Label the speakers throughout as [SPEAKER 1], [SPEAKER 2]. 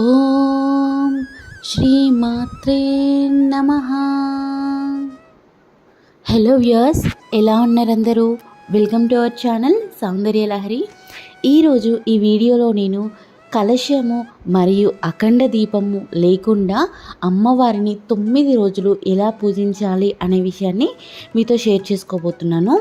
[SPEAKER 1] ఓం శ్రీమాత్రే నమ. Hello viewers ఎలా ఉన్నారందరూ welcome to our channel Soundarya Lahari. ఈరోజు ఈ వీడియోలో నేను కలశము మరియు అఖండ దీపము లేకుండా అమ్మవారిని తొమ్మిది రోజులు ఎలా పూజించాలి అనే విషయాన్ని మీతో షేర్ చేసుకోబోతున్నాను.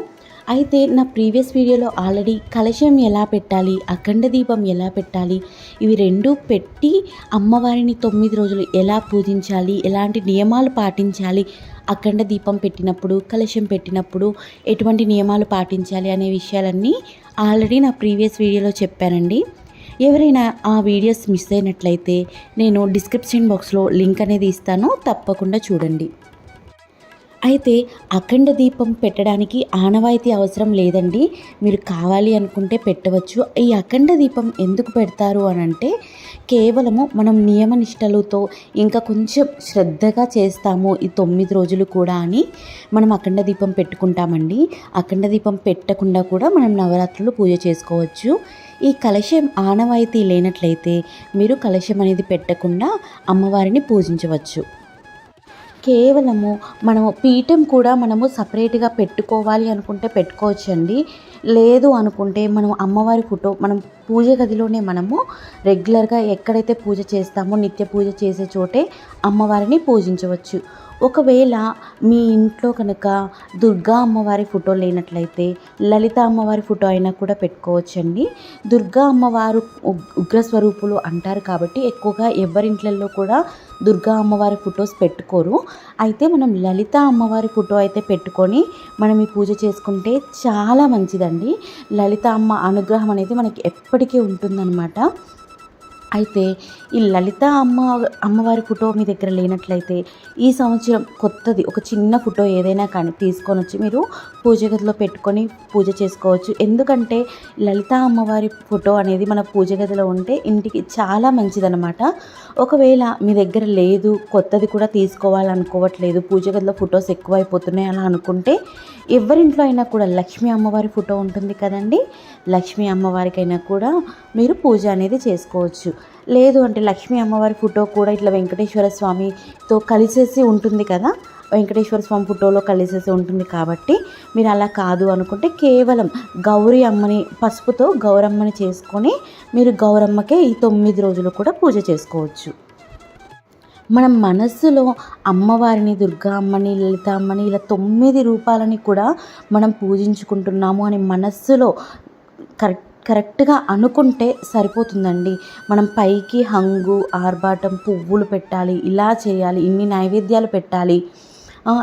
[SPEAKER 1] అయితే నా ప్రీవియస్ వీడియోలో ఆల్రెడీ కలశం ఎలా పెట్టాలి అఖండ దీపం ఎలా పెట్టాలి ఇవి రెండు పెట్టి అమ్మవారిని తొమ్మిది రోజులు ఎలా పూజించాలి ఎలాంటి నియమాలు పాటించాలి అఖండ దీపం పెట్టినప్పుడు కలశం పెట్టినప్పుడు ఎటువంటి నియమాలు పాటించాలి అనే విషయాలన్నీ ఆల్రెడీ నా ప్రీవియస్ వీడియోలో చెప్పానండి. ఎవరైనా ఆ వీడియోస్ మిస్ అయినట్లయితే నేను డిస్క్రిప్షన్ బాక్స్లో లింక్ అనేది ఇస్తాను తప్పకుండా చూడండి. అయితే అఖండ దీపం పెట్టడానికి ఆనవాయితీ అవసరం లేదండి. మీరు కావాలి అనుకుంటే పెట్టవచ్చు. ఈ అఖండ దీపం ఎందుకు పెడతారు అని అంటే కేవలము మనం నియమనిష్టలతో ఇంకా కొంచెం శ్రద్ధగా చేస్తాము ఈ తొమ్మిది రోజులు కూడా అని మనం అఖండ దీపం పెట్టుకుంటామండి. అఖండ దీపం పెట్టకుండా కూడా మనం నవరాత్రులు పూజ చేసుకోవచ్చు. ఈ కలశం ఆనవాయితీ లేనట్లయితే మీరు కలశం అనేది పెట్టకుండా అమ్మవారిని పూజించవచ్చు. కేవలము మనము పీఠం కూడా మనము సపరేట్గా పెట్టుకోవాలి అనుకుంటే పెట్టుకోవచ్చండి. లేదు అనుకుంటే మనం అమ్మవారి ఫోటో మనం పూజ గదిలోనే మనము రెగ్యులర్గా ఎక్కడైతే పూజ చేస్తామో నిత్య పూజ చేసే చోటే అమ్మవారిని పూజించవచ్చు. ఒకవేళ మీ ఇంట్లో కనుక దుర్గా అమ్మవారి ఫోటో లేనట్లయితే లలిత అమ్మవారి ఫోటో అయినా కూడా పెట్టుకోవచ్చండి. దుర్గా అమ్మవారు ఉగ్రస్వరూపులు అంటారు కాబట్టి ఎక్కువగా ఎవరింట్లలో కూడా దుర్గా అమ్మవారి ఫొటోస్ పెట్టుకోరు. అయితే మనం లలిత అమ్మవారి ఫోటో అయితే పెట్టుకొని మనం ఈ పూజ చేసుకుంటే చాలా మంచిదండి. లలిత అమ్మ అనుగ్రహం అనేది మనకి ఎప్పటికీ ఉంటుందన్నమాట. అయితే ఈ లలిత అమ్మ అమ్మవారి ఫోటో మీ దగ్గర లేనట్లయితే ఈ సంవత్సరం కొత్తది ఒక చిన్న ఫోటో ఏదైనా కానీ తీసుకొని వచ్చి మీరు పూజ గదిలో పెట్టుకొని పూజ చేసుకోవచ్చు. ఎందుకంటే లలిత అమ్మవారి ఫోటో అనేది మన పూజ గదిలో ఉంటే ఇంటికి చాలా మంచిదన్నమాట. ఒకవేళ మీ దగ్గర లేదు కొత్తది కూడా తీసుకోవాలనుకోవట్లేదు పూజ గదిలో ఫొటోస్ ఎక్కువైపోతున్నాయి అలా అనుకుంటే ఎవరింట్లో అయినా కూడా లక్ష్మీ అమ్మవారి ఫోటో ఉంటుంది కదండి. లక్ష్మీ అమ్మవారికైనా కూడా మీరు పూజ అనేది చేసుకోవచ్చు. లేదు అంటే లక్ష్మీ అమ్మవారి ఫోటో కూడా ఇట్లా వెంకటేశ్వర స్వామితో కలిసేసి ఉంటుంది కదా? వెంకటేశ్వర స్వామి ఫోటోలో కలిసేసి ఉంటుంది కాబట్టి మీరు అలా కాదు అనుకుంటే కేవలం గౌరీ అమ్మని పసుపుతో గౌరమ్మని చేసుకొని మీరు గౌరమ్మకే ఈ తొమ్మిది రోజులు కూడా పూజ చేసుకోవచ్చు. మనం మనస్సులో అమ్మవారిని దుర్గా అమ్మని లలిత అమ్మని ఇలా తొమ్మిది రూపాలని కూడా మనం పూజించుకుంటున్నాము అని మనస్సులో కరెక్ట్ కరెక్ట్గా అనుకుంటే సరిపోతుందండి. మనం పైకి హంగు ఆర్భాటం పువ్వులు పెట్టాలి ఇలా చేయాలి ఇన్ని నైవేద్యాలు పెట్టాలి.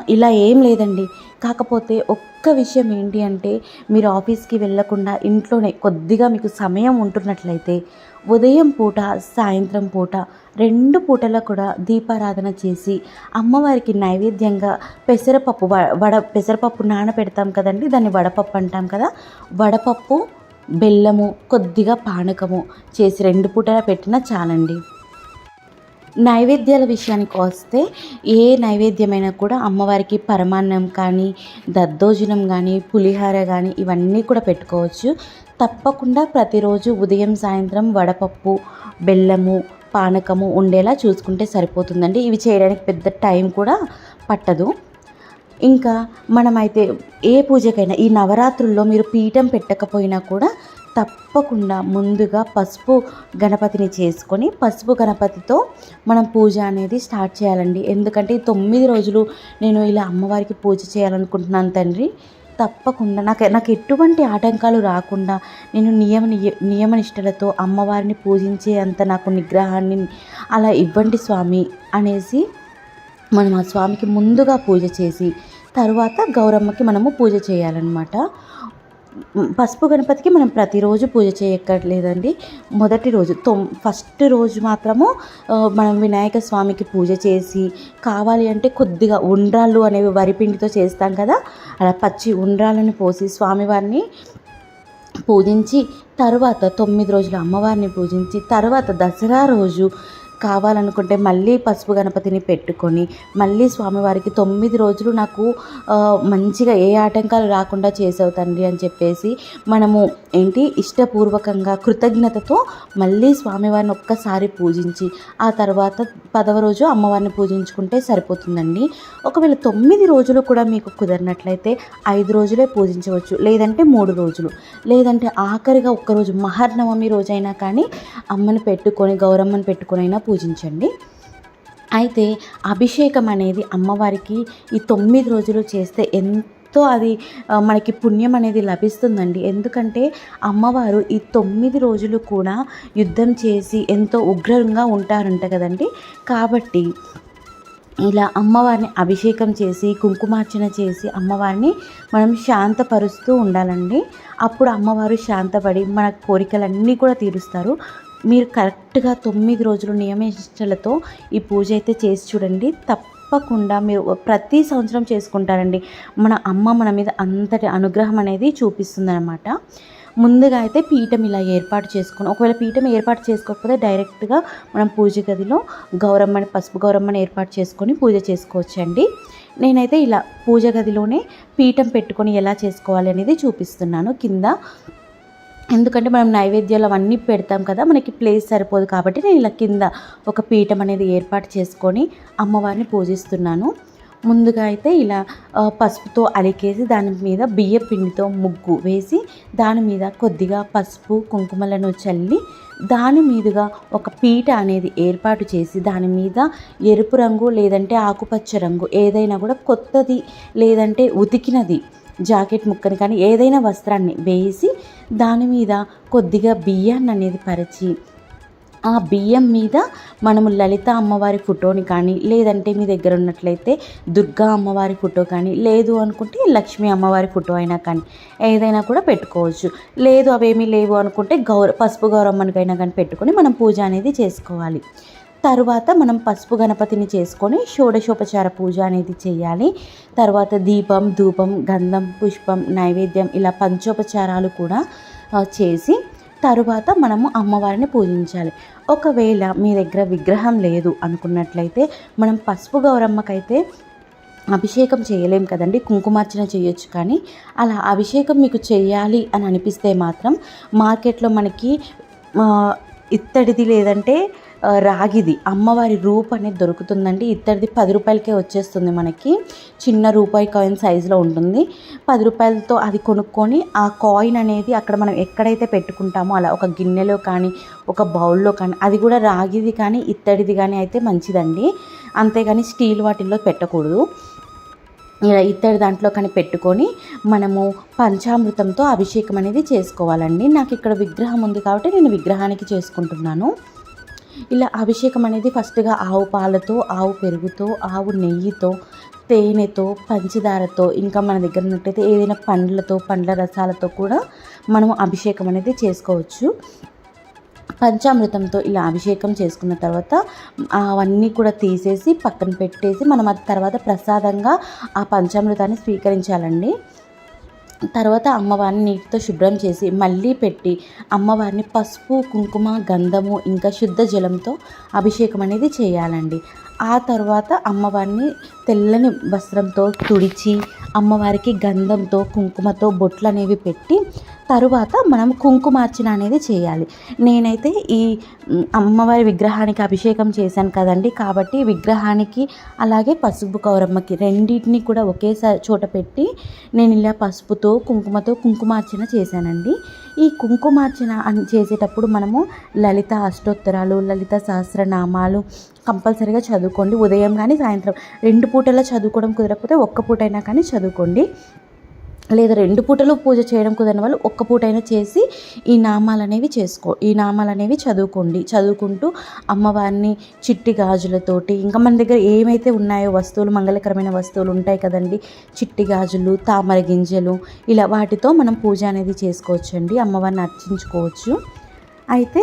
[SPEAKER 1] ఇలా ఏం లేదండి. కాకపోతే ఒక్క విషయం ఏంటి అంటే మీరు ఆఫీస్కి వెళ్ళకుండా ఇంట్లోనే కొద్దిగా మీకు సమయం ఉంటున్నట్లయితే ఉదయం పూట సాయంత్రం పూట రెండు పూటలో కూడా దీపారాధన చేసి అమ్మవారికి నైవేద్యంగా పెసరపప్పు వడ పెసరపప్పు నానబెడతాం కదండి దాన్ని వడపప్పు అంటాం కదా వడపప్పు బెల్లము కొద్దిగా పానకము చేసి రెండు పూటలా పెట్టినా చాలండి. నైవేద్యాల విషయానికి వస్తే ఏ నైవేద్యమైనా కూడా అమ్మవారికి పరమాన్నం కానీ దద్దోజనం కానీ పులిహార కానీ ఇవన్నీ కూడా పెట్టుకోవచ్చు. తప్పకుండా ప్రతిరోజు ఉదయం సాయంత్రం వడపప్పు బెల్లము పానకము ఉండేలా చూసుకుంటే సరిపోతుందండి. ఇవి చేయడానికి పెద్ద టైం కూడా పట్టదు. ఇంకా మనమైతే ఏ పూజకైనా ఈ నవరాత్రుల్లో మీరు పీఠం పెట్టకపోయినా కూడా తప్పకుండా ముందుగా పసుపు గణపతిని చేసుకొని పసుపు గణపతితో మనం పూజ అనేది స్టార్ట్ చేయాలండి. ఎందుకంటే ఈ తొమ్మిది రోజులు నేను ఇలా అమ్మవారికి పూజ చేయాలనుకుంటున్నాను తండ్రి. తప్పకుండా నాకు నాకు ఎటువంటి ఆటంకాలు రాకుండా నేను నియమ నియమనిష్టలతో అమ్మవారిని పూజించే అంత నాకు నిగ్రహాన్ని అలా ఇవ్వండి స్వామి అనేసి మనం ఆ స్వామికి ముందుగా పూజ చేసి తర్వాత గౌరమ్మకి మనము పూజ చేయాలన్నమాట. పసుపు గణపతికి మనం ప్రతిరోజు పూజ చేయక్కర్లేదండి. మొదటి రోజు తొమ్ ఫస్ట్ రోజు మాత్రము మనం వినాయక స్వామికి పూజ చేసి కావాలి అంటే కొద్దిగా ఉండ్రాళ్ళు అనేవి వరిపిండితో చేస్తాం కదా అలా పచ్చి ఉండ్రాలను పోసి స్వామివారిని పూజించి తర్వాత తొమ్మిది రోజులు అమ్మవారిని పూజించి తర్వాత దసరా రోజు కావాలనుకుంటే మళ్ళీ పసుపు గణపతిని పెట్టుకొని మళ్ళీ స్వామివారికి తొమ్మిది రోజులు నాకు మంచిగా ఏ ఆటంకాలు రాకుండా చేసావు తండ్రి అని చెప్పేసి మనము ఏంటి ఇష్టపూర్వకంగా కృతజ్ఞతతో మళ్ళీ స్వామివారిని ఒక్కసారి పూజించి ఆ తర్వాత పదవ రోజు అమ్మవారిని పూజించుకుంటే సరిపోతుందండి. ఒకవేళ తొమ్మిది రోజులు కూడా మీకు కుదరినట్లయితే ఐదు రోజులే పూజించవచ్చు లేదంటే మూడు రోజులు లేదంటే ఆఖరిగా ఒక్కరోజు మహర్నవమి రోజైనా కానీ అమ్మని పెట్టుకొని గౌరమ్మని పెట్టుకొని అయినా పూజించండి. అయితే అభిషేకం అనేది అమ్మవారికి ఈ తొమ్మిది రోజులు చేస్తే ఎంతో అది మనకి పుణ్యం అనేది లభిస్తుందండి. ఎందుకంటే అమ్మవారు ఈ తొమ్మిది రోజులు కూడా యుద్ధం చేసి ఎంతో ఉగ్రంగా ఉంటారంట కదండి. కాబట్టి ఇలా అమ్మవారిని అభిషేకం చేసి కుంకుమార్చన చేసి అమ్మవారిని మనం శాంతపరుస్తూ ఉండాలండి. అప్పుడు అమ్మవారు శాంతపడి మన కోరికలన్నీ కూడా తీరుస్తారు. మీరు కరెక్ట్గా తొమ్మిది రోజులు నియమనిష్టలతో ఈ పూజ అయితే చేసి చూడండి. తప్పకుండా మీరు ప్రతి సంవత్సరం చేసుకుంటారండి. మన అమ్మ మన మీద అంతటి అనుగ్రహం అనేది చూపిస్తుందన్నమాట. ముందుగా అయితే పీఠం ఇలా ఏర్పాటు చేసుకుని ఒకవేళ పీఠం ఏర్పాటు చేసుకోకపోతే డైరెక్ట్గా మనం పూజ గదిలో గౌరమ్మని పసుపు గౌరమ్మని ఏర్పాటు చేసుకొని పూజ చేసుకోవచ్చండి. నేనైతే ఇలా పూజ గదిలోనే పీఠం పెట్టుకొని ఎలా చేసుకోవాలి అనేది చూపిస్తున్నాను. కింద ఎందుకంటే మనం నైవేద్యాలు అవన్నీ పెడతాం కదా మనకి ప్లేస్ సరిపోదు కాబట్టి నేను ఇలా కింద ఒక పీఠం అనేది ఏర్పాటు చేసుకొని అమ్మవారిని పూజిస్తున్నాను. ముందుగా అయితే ఇలా పసుపుతో అలికేసి దాని మీద బియ్య పిండితో ముగ్గు వేసి దాని మీద కొద్దిగా పసుపు కుంకుమలను చల్లి దాని మీదుగా ఒక పీట అనేది ఏర్పాటు చేసి దాని మీద ఎరుపు రంగు లేదంటే ఆకుపచ్చ రంగు ఏదైనా కూడా కొత్తది లేదంటే ఉతికినది జాకెట్ ముక్కని కానీ ఏదైనా వస్త్రాన్ని వేసి దాని మీద కొద్దిగా బియ్యాన్ని అనేది పరిచి ఆ బియ్యం మీద మనము లలిత అమ్మవారి ఫోటోని కానీ లేదంటే మీ దగ్గర ఉన్నట్లయితే దుర్గా అమ్మవారి ఫోటో కానీ లేదు అనుకుంటే లక్ష్మీ అమ్మవారి ఫోటో అయినా కానీ ఏదైనా కూడా పెట్టుకోవచ్చు. లేదు అవేమీ లేవు అనుకుంటే గౌర పసుపు గౌరమ్మనికైనా కానీ పెట్టుకొని మనం పూజ అనేది చేసుకోవాలి. తరువాత మనం పసుపు గణపతిని చేసుకొని షోడశోపచార పూజ అనేది చేయాలి. తర్వాత దీపం ధూపం గంధం పుష్పం నైవేద్యం ఇలా పంచోపచారాలు కూడా చేసి తరువాత మనము అమ్మవారిని పూజించాలి. ఒకవేళ మీ దగ్గర విగ్రహం లేదు అనుకున్నట్లయితే మనం పసుపు గౌరమ్మకైతే అభిషేకం చేయలేం కదండి. కుంకుమార్చన చేయొచ్చు కానీ అలా అభిషేకం మీకు చేయాలి అని అనిపిస్తే మాత్రం మార్కెట్లో మనకి ఇత్తడిది లేదంటే రాగిది అమ్మవారి రూప్ అనేది దొరుకుతుందండి. ఇత్తడిది పది రూపాయలకే వచ్చేస్తుంది మనకి. చిన్న రూపాయి కాయిన్ సైజులో ఉంటుంది. పది రూపాయలతో అది కొనుక్కొని ఆ కాయిన్ అనేది అక్కడ మనం ఎక్కడైతే పెట్టుకుంటామో అలా ఒక గిన్నెలో కానీ ఒక బౌల్లో కానీ అది కూడా రాగిది కానీ ఇత్తడిది కానీ అయితే మంచిదండి. అంతేగాని స్టీల్ వాటిల్లో పెట్టకూడదు. ఇలా ఇత్తడి దాంట్లో కానీ పెట్టుకొని మనము పంచామృతంతో అభిషేకం అనేది చేసుకోవాలండి. నాకు ఇక్కడ విగ్రహం ఉంది కాబట్టి నేను విగ్రహానికి చేసుకుంటున్నాను. ఇలా అభిషేకం అనేది ఫస్ట్గా ఆవు పాలతో ఆవు పెరుగుతో ఆవు నెయ్యితో తేనెతో పంచదారతో ఇంకా మన దగ్గర ఉన్నట్టయితే ఏదైనా పండ్లతో పండ్ల రసాలతో కూడా మనము అభిషేకం అనేది చేసుకోవచ్చు. పంచామృతంతో ఇలా అభిషేకం చేసుకున్న తర్వాత అవన్నీ కూడా తీసేసి పక్కన పెట్టేసి మనం అది తర్వాత ప్రసాదంగా ఆ పంచామృతాన్ని స్వీకరించాలండి. తర్వాత అమ్మవారిని నీటితో శుభ్రం చేసి మళ్ళీ పెట్టి అమ్మవారిని పసుపు కుంకుమ గంధము ఇంకా శుద్ధ జలంతో అభిషేకం అనేది చేయాలండి. ఆ తర్వాత అమ్మవారిని తెల్లని వస్త్రంతో తుడిచి అమ్మవారికి గంధంతో కుంకుమతో బొట్లు అనేవి పెట్టి తరువాత మనం కుంకుమార్చన అనేది చేయాలి. నేనైతే ఈ అమ్మవారి విగ్రహానికి అభిషేకం చేశాను కదండి. కాబట్టి విగ్రహానికి అలాగే పసుపు కౌరమ్మకి రెండింటిని కూడా ఒకేసారి చోట పెట్టి నేను ఇలా పసుపుతో కుంకుమతో కుంకుమార్చన చేశానండి. ఈ కుంకుమార్చన అని చేసేటప్పుడు మనము లలిత అష్టోత్తరాలు లలిత సహస్రనామాలు కంపల్సరీగా చదువుకోండి. ఉదయం కానీ సాయంత్రం రెండు పూటలా చదువుకోవడం కుదరకపోతే ఒక్క పూటైనా కానీ చదువుకోండి. లేదా రెండు పూటలు పూజ చేయడం కుదరని వాళ్ళు ఒక్క పూటైనా చేసి ఈ నామాలు అనేవి చేసుకో ఈ నామాలు అనేవి చదువుకోండి. చదువుకుంటూ అమ్మవారిని చిట్టి గాజులతోటి ఇంకా మన దగ్గర ఏమైతే ఉన్నాయో వస్తువులు మంగళకరమైన వస్తువులు ఉంటాయి కదండి. చిట్టి గాజులు తామర గింజలు ఇలా వాటితో మనం పూజ అనేది చేసుకోవచ్చండి. అమ్మవారిని అర్చించుకోవచ్చు. అయితే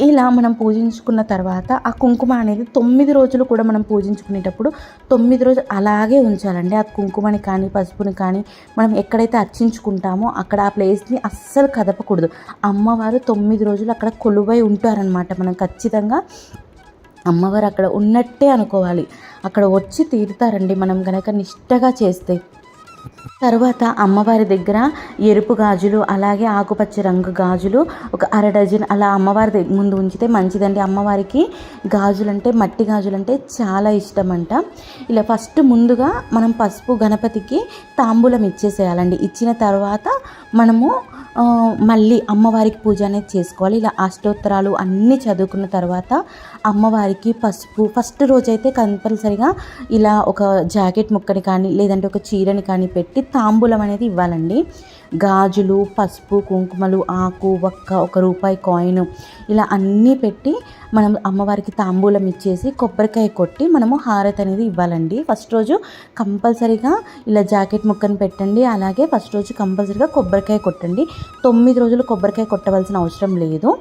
[SPEAKER 1] ఇలా మనం పూజించుకున్న తర్వాత ఆ కుంకుమ అనేది తొమ్మిది రోజులు కూడా మనం పూజించుకునేటప్పుడు తొమ్మిది రోజులు అలాగే ఉంచాలండి. ఆ కుంకుమని కానీ పసుపుని కానీ మనం ఎక్కడైతే అర్చించుకుంటామో అక్కడ ఆ ప్లేస్ని అస్సలు కదపకూడదు. అమ్మవారు తొమ్మిది రోజులు అక్కడ కొలువై ఉంటారనమాట మనం ఖచ్చితంగా అమ్మవారు అక్కడ ఉన్నట్టే అనుకోవాలి. అక్కడ వచ్చి తీరుతారండి. మనం కనుక నిష్టగా చేస్తే తర్వాత అమ్మవారి దగ్గర ఎరుపు గాజులు అలాగే ఆకుపచ్చ రంగు గాజులు ఒక అర డజన్ అలా అమ్మవారి ముందు ఉంచితే మంచిదండి. అమ్మవారికి గాజులు అంటే మట్టి గాజులు అంటే చాలా ఇష్టం అంట ఇలా ఫస్ట్ ముందుగా మనం పసుపు గణపతికి తాంబూలం ఇచ్చేసేయాలండి. ఇచ్చిన తర్వాత మనము మళ్ళీ అమ్మవారికి పూజ అనేది చేసుకోవాలి. ఇలా అష్టోత్తరాలు అన్నీ చదువుకున్న తర్వాత అమ్మవారికి పసుపు ఫస్ట్ రోజైతే కంపల్సరిగా ఇలా ఒక జాకెట్ ముక్కని కానీ లేదంటే ఒక చీరని కానీ పెట్టి తాంబూలం అనేది ఇవ్వాలండి. గాజులు పసుపు కుంకుమలు ఆకు ఒక్క ఒక రూపాయి కాయిన్ ఇలా అన్నీ పెట్టి మనం అమ్మవారికి తాంబూలం ఇచ్చేసి కొబ్బరికాయ కొట్టి మనము హారతి అనేది ఇవ్వాలండి. ఫస్ట్ రోజు కంపల్సరీగా ఇలా జాకెట్ ముక్కను పెట్టండి. అలాగే ఫస్ట్ రోజు కంపల్సరీగా కొబ్బరికాయ కొట్టండి. తొమ్మిది రోజులు కొబ్బరికాయ కొట్టవలసిన అవసరం లేదు.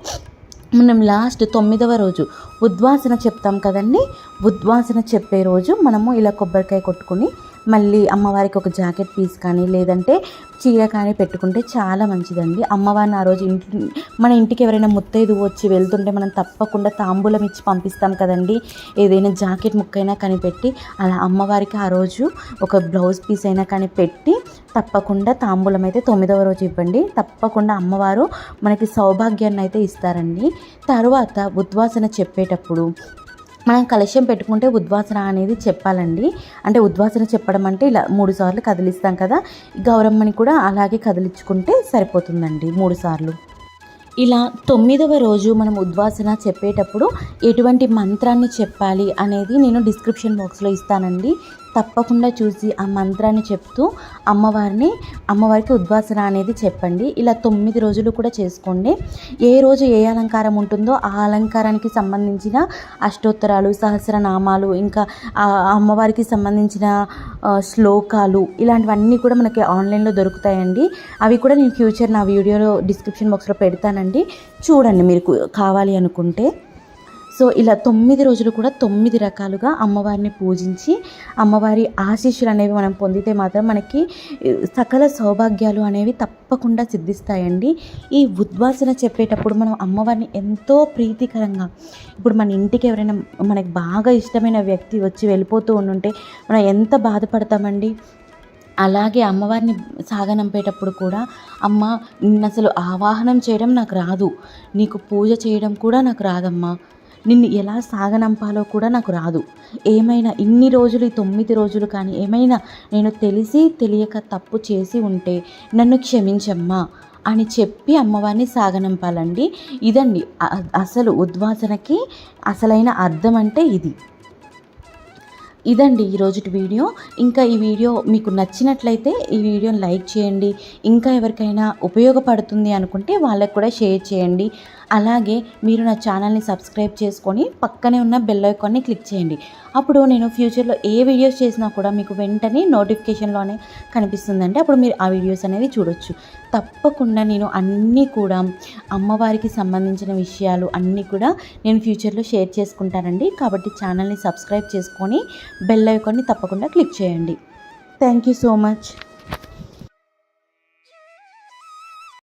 [SPEAKER 1] మనం లాస్ట్ తొమ్మిదవ రోజు ఉద్వాసన చెప్తాం కదండి? ఉద్వాసన చెప్పే రోజు మనము ఇలా కొబ్బరికాయ కొట్టుకుని మళ్ళీ అమ్మవారికి ఒక జాకెట్ పీస్ కానీ లేదంటే చీర కానీ పెట్టుకుంటే చాలా మంచిదండి. అమ్మవారిని ఆ రోజు ఇంటి మన ఇంటికి ఎవరైనా ముత్తైదు వచ్చి వెళ్తుంటే మనం తప్పకుండా తాంబూలం ఇచ్చి పంపిస్తాం కదండి. ఏదైనా జాకెట్ ముక్కైనా కానీ పెట్టి అలా అమ్మవారికి ఆ రోజు ఒక బ్లౌజ్ పీస్ అయినా కానీ పెట్టి తప్పకుండా తాంబూలం అయితే తొమ్మిదవ రోజు ఇవ్వండి. తప్పకుండా అమ్మవారు మనకి సౌభాగ్యాన్ని అయితే ఇస్తారండి. తర్వాత ఉద్వాసన చెప్పేటప్పుడు మనం కలశం పెట్టుకుంటే ఉద్వాసన అనేది చెప్పాలండి. అంటే ఉద్వాసన చెప్పడం అంటే ఇలా మూడు సార్లు కదిలిస్తాం కదా గౌరమ్మని కూడా అలాగే కదిలించుకుంటే సరిపోతుందండి మూడు సార్లు. ఇలా తొమ్మిదవ రోజు మనం ఉద్వాసన చెప్పేటప్పుడు ఎటువంటి మంత్రాన్ని చెప్పాలి అనేది నేను డిస్క్రిప్షన్ బాక్స్లో ఇస్తానండి. తప్పకుండా చూసి ఆ మంత్రాన్ని చెప్తూ అమ్మవారిని అమ్మవారికి ఉద్వాసన అనేది చెప్పండి. ఇలా తొమ్మిది రోజులు కూడా చేసుకోండి. ఏ రోజు ఏ అలంకారం ఉంటుందో ఆ అలంకారానికి సంబంధించిన అష్టోత్తరాలు సహస్రనామాలు ఇంకా ఆ అమ్మవారికి సంబంధించిన శ్లోకాలు ఇలాంటివన్నీ కూడా మనకి ఆన్లైన్లో దొరుకుతాయండి. అవి కూడా నేను ఫ్యూచర్ నా వీడియోలో డిస్క్రిప్షన్ బాక్స్లో పెడతానండి. చూడండి మీరు కావాలి అనుకుంటే. సో ఇలా తొమ్మిది రోజులు కూడా తొమ్మిది రకాలుగా అమ్మవారిని పూజించి అమ్మవారి ఆశీస్సులు అనేవి మనం పొందితే మాత్రం మనకి సకల సౌభాగ్యాలు అనేవి తప్పకుండా సిద్ధిస్తాయండి. ఈ ఉద్వాసన చెప్పేటప్పుడు మనం అమ్మవారిని ఎంతో ప్రీతికరంగా ఇప్పుడు మన ఇంటికి ఎవరైనా మనకి బాగా ఇష్టమైన వ్యక్తి వచ్చి వెళ్ళిపోతూ ఉండుంటే మనం ఎంత బాధపడతామండి? అలాగే అమ్మవారిని సాగనంపేటప్పుడు కూడా అమ్మ నిన్ను అసలు ఆవాహనం చేయడం నాకు రాదు. నీకు పూజ చేయడం కూడా నాకు రాదమ్మా. నిన్ను ఎలా సాగనంపాలో కూడా నాకు రాదు. ఏమైనా ఇన్ని రోజులు ఈ తొమ్మిది రోజులు కానీ ఏమైనా నేను తెలిసి తెలియక తప్పు చేసి ఉంటే నన్ను క్షమించమ్మా అని చెప్పి అమ్మవారిని సాగనంపాలండి. ఇదండి అసలు ఉద్వాసనకి అసలైన అర్థం అంటే ఇది. ఇదండి ఈరోజు వీడియో. ఇంకా ఈ వీడియో మీకు నచ్చినట్లయితే ఈ వీడియోని లైక్ చేయండి. ఇంకా ఎవరికైనా ఉపయోగపడుతుంది అనుకుంటే వాళ్ళకు కూడా షేర్ చేయండి. అలాగే మీరు నా ఛానల్ని సబ్స్క్రైబ్ చేసుకొని పక్కనే ఉన్న బెల్ ఐకాన్ని క్లిక్ చేయండి. అప్పుడు నేను ఫ్యూచర్లో ఏ వీడియోస్ చేసినా కూడా మీకు వెంటనే నోటిఫికేషన్లోనే కనిపిస్తుందంటే అప్పుడు మీరు ఆ వీడియోస్ అనేది చూడొచ్చు. తప్పకుండా నేను అన్నీ కూడా అమ్మవారికి సంబంధించిన విషయాలు అన్నీ కూడా నేను ఫ్యూచర్లో షేర్ చేసుకుంటానండి. కాబట్టి ఛానల్ని సబ్స్క్రైబ్ చేసుకొని బెల్ ఐకాన్ని తప్పకుండా క్లిక్ చేయండి. Thank you so much